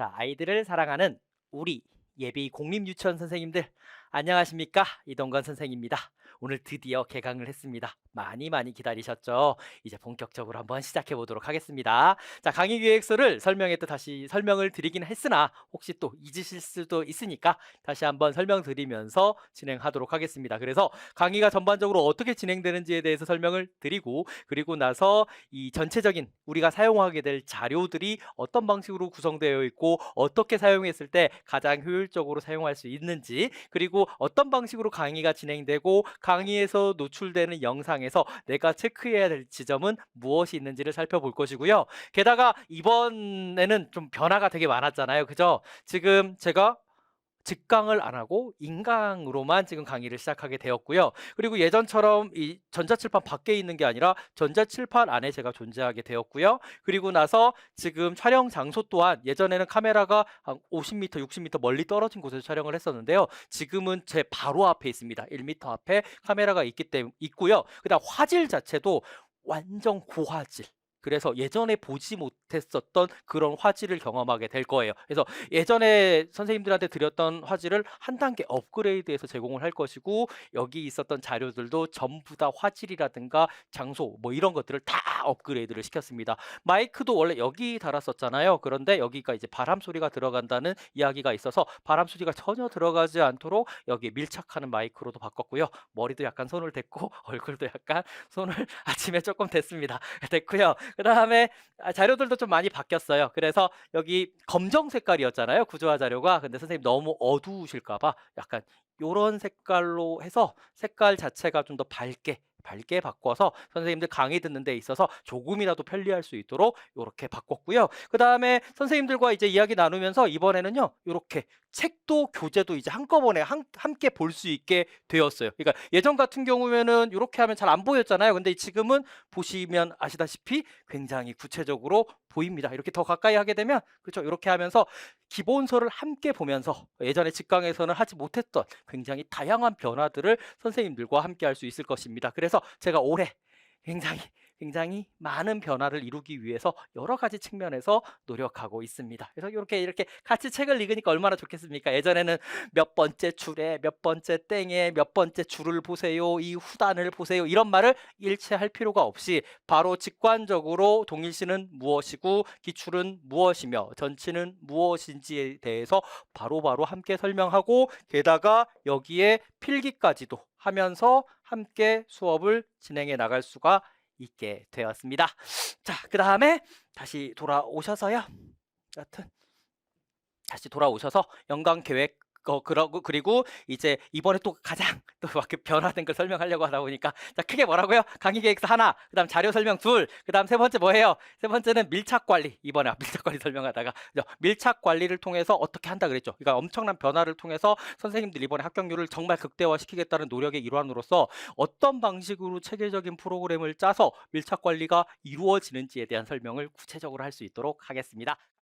자, 아이들을 사랑하는 우리 예비 공립 유치원 선생님들 안녕하십니까? 이동건 선생입니다. 오늘 드디어 개강을 했습니다. 많이 많이 기다리셨죠? 이제 본격적으로 한번 시작해 보도록 하겠습니다. 자, 강의 기획서를 설명에 또 다시 설명을 드리긴 했으나 혹시 또 잊으실 수도 있으니까 다시 한번 설명드리면서 진행하도록 하겠습니다. 그래서 강의가 전반적으로 어떻게 진행되는지에 대해서 설명을 드리고 그리고 나서 이 전체적인 우리가 사용하게 될 자료들이 어떤 방식으로 구성되어 있고 어떻게 사용했을 때 가장 효율적으로 사용할 수 있는지 그리고 어떤 방식으로 강의가 진행되고 강의에서 노출되는 영상에서 내가 체크해야 될 지점은 무엇이 있는지를 살펴볼 것이고요. 게다가 이번에는 좀 변화가 되게 많았잖아요. 그죠? 지금 제가 직강을 안 하고 인강으로만 지금 강의를 시작하게 되었고요. 그리고 예전처럼 이 전자칠판 밖에 있는 게 아니라 전자칠판 안에 제가 존재하게 되었고요. 그리고 나서 지금 촬영 장소 또한 예전에는 카메라가 한 50m, 60m 멀리 떨어진 곳에서 촬영을 했었는데요. 지금은 제 바로 앞에 있습니다. 1m 앞에 카메라가 있기 때문에 있고요. 그다음 화질 자체도 완전 고화질. 그래서 예전에 보지 못했었던 그런 화질을 경험하게 될 거예요. 그래서 예전에 선생님들한테 드렸던 화질을 한 단계 업그레이드해서 제공을 할 것이고 여기 있었던 자료들도 전부 다 화질이라든가 장소 뭐 이런 것들을 다 업그레이드를 시켰습니다. 마이크도 원래 여기 달았었잖아요. 그런데 여기가 이제 바람 소리가 들어간다는 이야기가 있어서 바람 소리가 전혀 들어가지 않도록 여기 밀착하는 마이크로도 바꿨고요. 머리도 약간 손을 댔고 얼굴도 약간 손을 아침에 조금 댔습니다. 됐고요. 그 다음에 자료들도 좀 많이 바뀌었어요. 그래서 여기 검정 색깔이었잖아요. 구조화 자료가. 근데 선생님 너무 어두우실까 봐 약간 요런 색깔로 해서 색깔 자체가 좀 더 밝게 밝게 바꿔서 선생님들 강의 듣는 데 있어서 조금이라도 편리할 수 있도록 이렇게 바꿨고요. 그 다음에 선생님들과 이제 이야기 나누면서 이번에는요, 이렇게 책도 교재도 이제 한꺼번에 한, 함께 볼 수 있게 되었어요. 그러니까 예전 같은 경우에는 이렇게 하면 잘 안 보였잖아요. 근데 지금은 보시면 아시다시피 굉장히 구체적으로 보입니다. 이렇게 더 가까이 하게 되면 그렇죠. 이렇게 하면서 기본서를 함께 보면서 예전에 직강에서는 하지 못했던 굉장히 다양한 변화들을 선생님들과 함께 할 수 있을 것입니다. 그래서 제가 올해 굉장히 굉장히 많은 변화를 이루기 위해서 여러 가지 측면에서 노력하고 있습니다. 그래서 이렇게 이렇게 같이 책을 읽으니까 얼마나 좋겠습니까? 예전에는 몇 번째 줄에 몇 번째 땡에 몇 번째 줄을 보세요. 이 후단을 보세요. 이런 말을 일체 할 필요가 없이 바로 직관적으로 동일시는 무엇이고 기출은 무엇이며 전치는 무엇인지에 대해서 바로바로 함께 설명하고 게다가 여기에 필기까지도 하면서 함께 수업을 진행해 나갈 수가 있게 되었습니다. 자, 그 다음에 다시 돌아오셔서요. 여튼 다시 돌아오셔서 연강 계획 어, 그러고 그리고 이제 이번에 또 가장 또막 변화된 걸 설명하려고 하다 보니까 자 크게 뭐라고요? 강의 계획서 하나, 그다음 자료 설명 둘, 그다음 세 번째 뭐예요? 세 번째는 밀착 관리. 이번에 밀착 관리 설명하다가? 밀착 관리를 통해서 어떻게 한다 그랬죠? 그러니까 엄청난 변화를 통해서 선생님들 이번에 합격률을 정말 극대화시키겠다는 노력의 일환으로서 어떤 방식으로 체계적인 프로그램을 짜서 밀착 관리가 이루어지는지에 대한 설명을 구체적으로 할 수 있도록 하겠습니다.